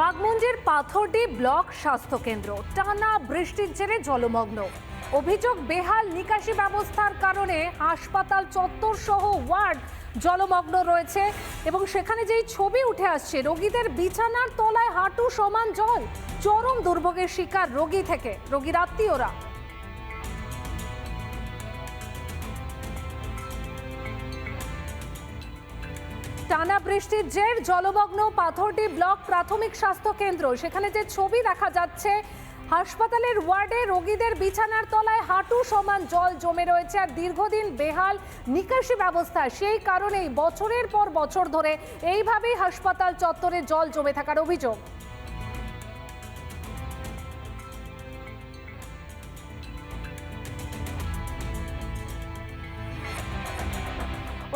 বাগমুঞ্জির Pathardih block স্বাস্থ্য কেন্দ্র টানা বৃষ্টির জেরে জলমগ্ন। অভিযোগ, বেহাল নিকাশি ব্যবস্থার কারণে হাসপাতাল চত্বর সহ ওয়ার্ড জলমগ্ন রয়েছে এবং সেখানে যেই ছবি উঠে আসছে, রোগীদের বিছানার তলায় হাঁটু সমান জল। চরম দুর্ভোগের শিকার রোগী থেকে। রোগীর আত্মীয়রা টানা বৃষ্টির জের, জলমগ্ন পাথরটি ব্লক প্রাথমিক স্বাস্থ্য কেন্দ্র। সেখানে যে ছবি দেখা যাচ্ছে, হাসপাতালের ওয়ার্ডে রোগীদের বিছানার তলায় হাঁটু সমান জল জমে রয়েছে আর দীর্ঘদিন বেহাল নিকাশি ব্যবস্থা। সেই কারণেই বছরের পর বছর ধরে এইভাবেই হাসপাতাল চত্বরে জল জমে থাকার অভিযোগ।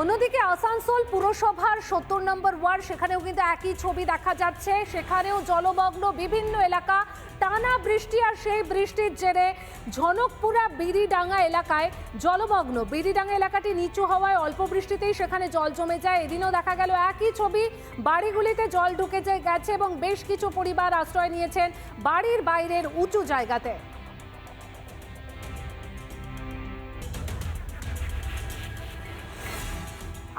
অন্যদিকে আসানসোল পুরসভার সত্তর নম্বর ওয়ার্ড, সেখানেও কিন্তু একই ছবি দেখা যাচ্ছে। সেখানেও জলমগ্ন বিভিন্ন এলাকা, টানা বৃষ্টি আর সেই বৃষ্টির জেরে ঝনকপুরা বিড়িডাঙ্গা এলাকায় জলমগ্ন। বিড়িডাঙ্গা এলাকাটি নিচু হওয়ায় অল্প বৃষ্টিতেই সেখানে জল জমে যায়। এদিনও দেখা গেল একই ছবি, বাড়িগুলিতে জল ঢুকে গেছে এবং বেশ কিছু পরিবার আশ্রয় নিয়েছেন বাড়ির বাইরের উঁচু জায়গাতে।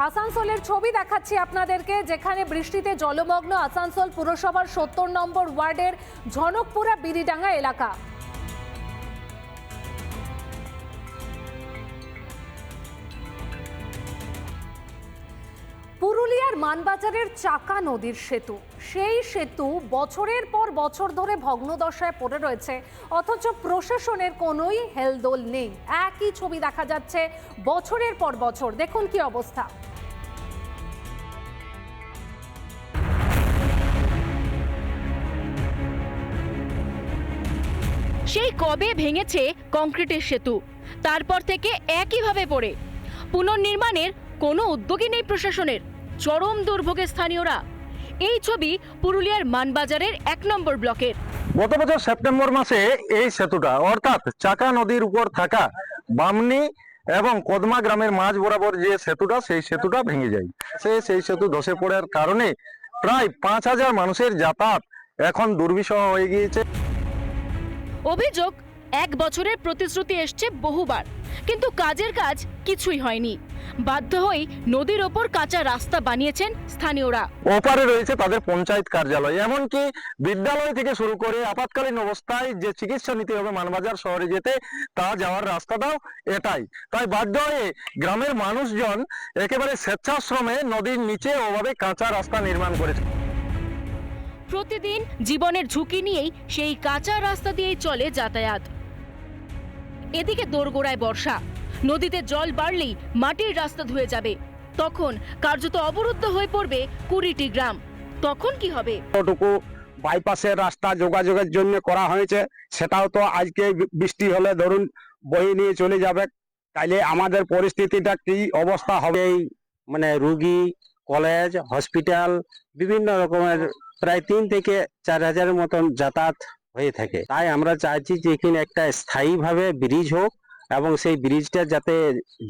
আসানসোলের ছবি দেখাচ্ছি আপনাদেরকে, যেখানে বৃষ্টিতে জলমগ্ন আসানসোল পুরসভার সত্তর নম্বর ওয়ার্ডের ঝনকপুরা বিড়িডাঙ্গা এলাকা। পুরুলিয়ার মানবাজারের চাকা নদীর সেতু। সেই সেতু বছরের পর বছর ধরে ভগ্নদশায় পড়ে রয়েছে। অথচ প্রশাসনের কোনোই হেলদোল নেই। একই ছবি দেখা যাচ্ছে বছরের পর বছর। দেখুন কি অবস্থা। সেই কবে ভেঙেছে কংক্রিটের সেতু? তারপর থেকে একইভাবে পড়ে। পুনর্নির্মাণের কোনো উদ্যোগই নেই প্রশাসনের। চরম দুর্ভোগে স্থানীয়রা। এই ছবি পুরুলিয়ার মানবাজারের এক নম্বর ব্লকের। গত বছর সেপ্টেম্বর মাসে এই সেতুটা, অর্থাৎ চাকা নদীর উপর থাকা বামনি এবং কদমা গ্রামের মাঝ বরাবর যে সেতুটা, সেই সেতুটা ভেঙে যায়। সে সেই সেতু ধসে পড়ার কারণে প্রায় পাঁচ হাজার মানুষের যাতায়াত এখন দুর্বিষহ হয়ে গিয়েছে। অভিযোগ, এক বছরের প্রতিশ্রুতি এসছে বহুবার, কিন্তু কাজের কাজ কিছুই হয়নি। বাধ্য হয়ে নদীর ওপর কাঁচা রাস্তা বানিয়েছেন স্থানীয়রা। ওপারে রয়েছে তাদের পঞ্চায়েত কার্যালয়, এমনকি বিদ্যালয় থেকে শুরু করে আপাতকালীন অবস্থায় যে চিকিৎসা নিতে হবে মানবাজার শহরে যেতে, তা যাওয়ার রাস্তাটাও এটাই। তাই বাধ্য হয়ে গ্রামের মানুষজন একেবারে স্বেচ্ছাশ্রমে নদীর নিচে ওভাবে কাঁচা রাস্তা নির্মাণ করেছে। প্রতিদিন জীবনের ঝুঁকি নিয়েই সেই কাঁচা রাস্তা দিয়েই চলে যাতায়াত। এদিকে দোরগোড়ায় বর্ষা। নদীতে জল বাড়লেই মাটির রাস্তা ধুয়ে যাবে। তখন কার্যত অবরুদ্ধ হয়ে পড়বে কুড়িটি গ্রাম। তখন কি হবে? যতটুকু বাইপাসের রাস্তা যোগাযোগের জন্য করা হয়েছে, সেটাও তো আজকে বৃষ্টি হলে ধরুন বয়ে নিয়ে চলে যাবে। তাইলে আমাদের পরিস্থিতিটা কি অবস্থা হবে মানে রুগী কলেজ, হসপিটাল, বিভিন্ন রকমের প্রায় তিন থেকে চার হাজারের মতন যাতায়াত হয়ে থাকে। তাই আমরা চাইছি যে এখানে একটা স্থায়ীভাবে ব্রিজ হোক এবং সেই ব্রিজটা যাতে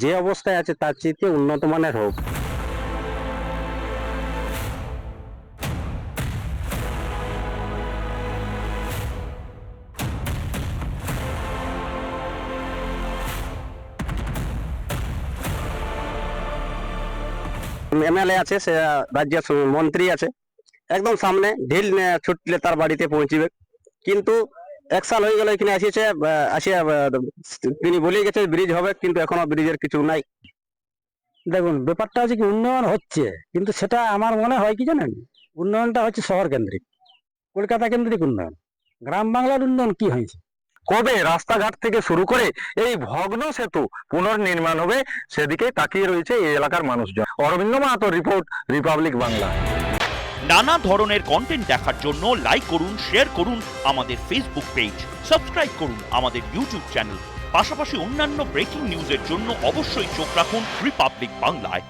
যে অবস্থায় আছে তার চেয়ে উন্নত মানের হোক। এমএলএ আছে, সে রাজ্যের মন্ত্রী আছে। একদম সামনে ঢিল ছুটলে তার বাড়িতে পৌঁছিবে। কিন্তু এক সাল হয়ে গেল এখানে আসিয়েছে আসিয়া তিনি বলে গেছে ব্রিজ হবে, কিন্তু এখনও ব্রিজের কিছু নাই। দেখুন, ব্যাপারটা হচ্ছে কি, উন্নয়ন হচ্ছে, কিন্তু সেটা আমার মনে হয় কি জানেন? উন্নয়নটা হচ্ছে শহর কেন্দ্রিক। কলকাতা কেন্দ্রিক উন্নয়ন। গ্রাম বাংলার উন্নয়ন কি হয়েছে? কবে রাস্তাঘাট থেকে শুরু করে এই ভগ্ন সেতু পুনর্নির্মাণ হবে সেদিকে তাকিয়ে রয়েছে এই এলাকার মানুষজন। Arabinda Mahato report, Republic Bangla. নানা ধরনের কন্টেন্ট দেখার জন্য লাইক করুন শেয়ার করুন আমাদের ফেসবুক পেজ সাবস্ক্রাইব করুন আমাদের ইউটিউব চ্যানেল পাশাপাশি অন্যান্য ব্রেকিং নিউজের জন্য অবশ্যই চোখ রাখুন রিপাবলিক বাংলায়